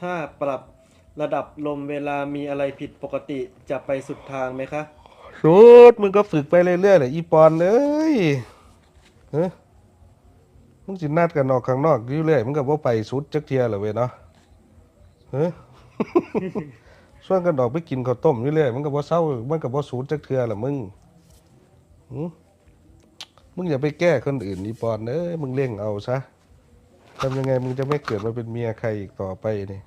ถ้าปรับระดับลมเวลามีอะไรผิดปกติจะไปสุดทางไหมคะ สุดมึงก็ฝึกไปเรื่อยๆแหละอีปอนเอ้ยเฮ้ยมึงสินัดกันออกข้างนอกอยู่เรื่อยมึงก็บ่ไปสุดจักเทียเหรอเว้ยเนาะเฮ้ยส่วนกันออกไปกินข้าวต้มอยู่เรื่อยมันก็บ่เศร้ามันก็บ่สุดจักเทียล่ะมึงมึงอย่าไปแก้คนอื่นอีปอนเอ้ยมึงเร่งเอาซะทำยังไงมึงจะไม่เกิดมาเป็นเมียใครอีกต่อไปนี่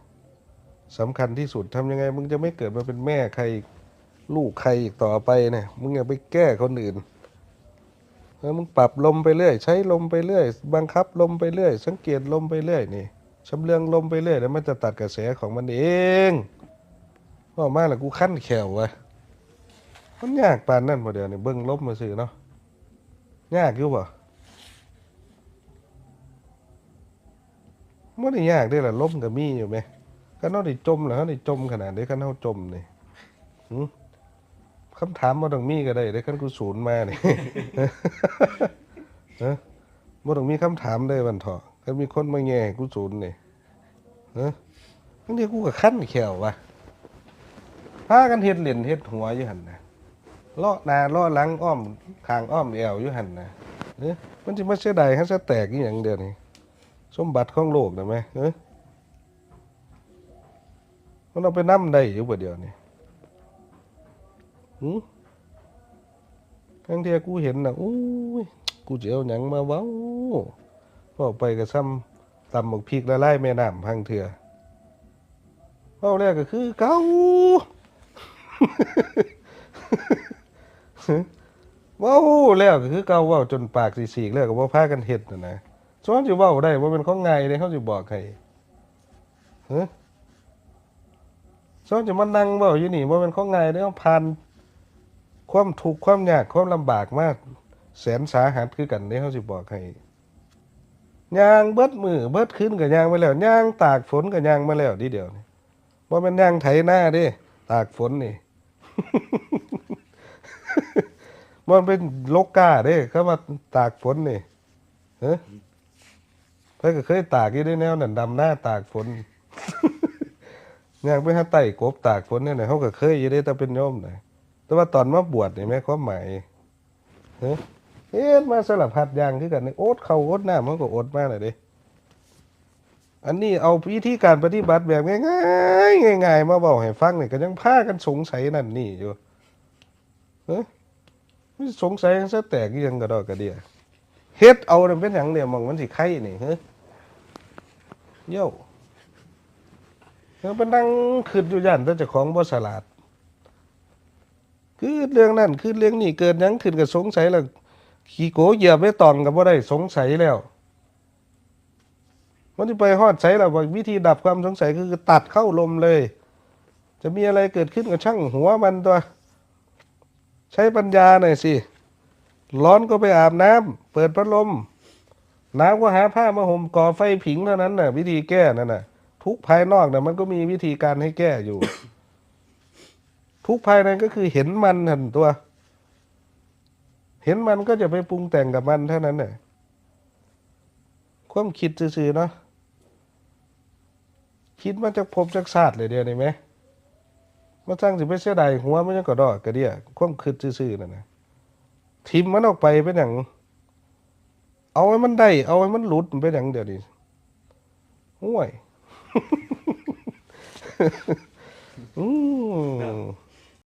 สำคัญที่สุดทำยังไง มึงจะไม่เกิดมาเป็นแม่ใครลูกใครอีกต่อไปเนี่ยมึงอย่าไปแก้คนอื่นแล้วมึงปรับลมไปเรื่อย ใช้ลมไปเรื่อย บังคับลมไปเรื่อย สังเกตลมไปเรื่อยนี่ชำเลืองลมไปเรื่อยแล้วมันจะตัดกระแสของมันเองว่ามาแล้วกูขั้นแขววะมันยากปานนั่นพอเดียวนี่เบิ้งลมมาสื่อเนาะยากอยู่บ่ะมันยากได้ละลมกับมีอยู่ไหม ก็นเอาได้จมเหรอเขาได้จมขนาดนี้กันเขาจมนี่คำถามบ่ต้องมีก็ได้ได้คันกูศูนย์มาเนี่ฮะบ่ต้องมีคำถามได้วันเถาะคันมีคนมาแง่ให้กูศูนย์เนี่ฮะบางทีกูก็คันแขววะพากันเฮ็ดเหรียญเฮ็ดหัวอยู่หันนะเลาะนาเลาะหลังอ้อมข้างอ้อมแอวอยู่หันนะเอ้อมันสิมาเสียดายฮันซะแตกอีหยังเดียวนี้สมบัติของโลกน่ะแม่เอ้อ มันเอาไปนำได้อยู่บ่เดี๋ยวนี้หืมครั้งที่กูเห็นนะอู้ยกูจะเอาหยังมาเว้าพอไปก็ซ้ำตำหมกพริกละลายแม่น้ำพังเถื่อเว้าแรกก็คือเก่าว้าวแล้วก็คือเกาว้าวจนปากสีสีแล้วก็บ่าพากันเฮ็ดนะนะซ้อนสิเว้าได้บ่าเป็นของง่ายเด้เขาสิบอกให้ฮะ ซ้อนจะมานั่งเว้าอยู่นี่บ่เป็นของง่ายเด้เขาผ่านความทุกข์ความยากความลำบากมากแสนสาหัสคือกันนี่เขาสิบอกให้ยางเบิดมือเบิดขึ้นกับยางมาแล้วยางตากฝนกับยางมาแล้วทีเดียวนี่ว่ามันยางไถหน้าด้ตากฝนนี่มันเป็นโลกกาเด้เขามาตากฝนนี่เฮ้ยเพื่อเคยตากอยู่ได้แนวนั่นดำหน้าตากฝน ย่างไปหาไต่กบตากฝนเนี่ยนะเขาก็เคยอยู่ได้แต่เป็นโยมนะแต่ว่าตอนมาบวชนี่แม่ความหมายเฮ้ยมาสลับพัดย่างคือกันนี่โอ๊ตเขาโอ๊ตหน้ามันก็โอ๊ตมากเลยเด้อันนี้เอาวิธีการปฏิบัติแบบง่ายๆง่าย ๆ มาบอกให้ฟังนี่ก็ยังพากันสงสัยนั่นนี่อยู่เฮ้ยไม่สงสัยซะแตกยังกระดอกกระเดียเฮ็ดเอาเป็นหยังเนี่ยมองมันสิไข่นี่เฮ้ยโย่ ยังเป็นนั่งขึ้นอยู่ย่านแต่เจ้าของบ่สลาด คือเรื่องนั้นคือเรื่องนี้เกิดยังขึ้นก็สงสัยแล้วขี่โกเหยียบไม่ตองกับว่าได้สงสัยแล้วมันจะไปฮอดใสแล้วว่าวิธีดับความสงสัยคือตัดเข้าลมเลย จะมีอะไรเกิดขึ้นกับช่างหัวมันตัว ใช้ปัญญาหน่อยสิ ร้อนก็ไปอาบน้ำเปิดพัดลมหนาวก็หาผ้ามาห่มก่อไฟผิงเท่านั้นน่ะ วิธีแก้นั่นน่ะ ทุกภายนอกน่ะมันก็มีวิธีการให้แก้อยู่ ทุกภายในก็คือเห็นมันหันตัว เห็นมันก็จะไปปรุงแต่งกับมันเท่านั้นเนี่ยความคิดซื่อๆเนาะคิดมาจากภพจากศาสตร์เลยเดียวนี่ไหมมาสร้างสิไปเสียดายหัวมันยังกระดอกกระเดียความคิดซื่อๆนั่นนะทิมมันออกไปเป็นอย่างเอาให้มันได้ เอาให้มันหลุดเป็นอย่างเดียวนี้ห่วย อืม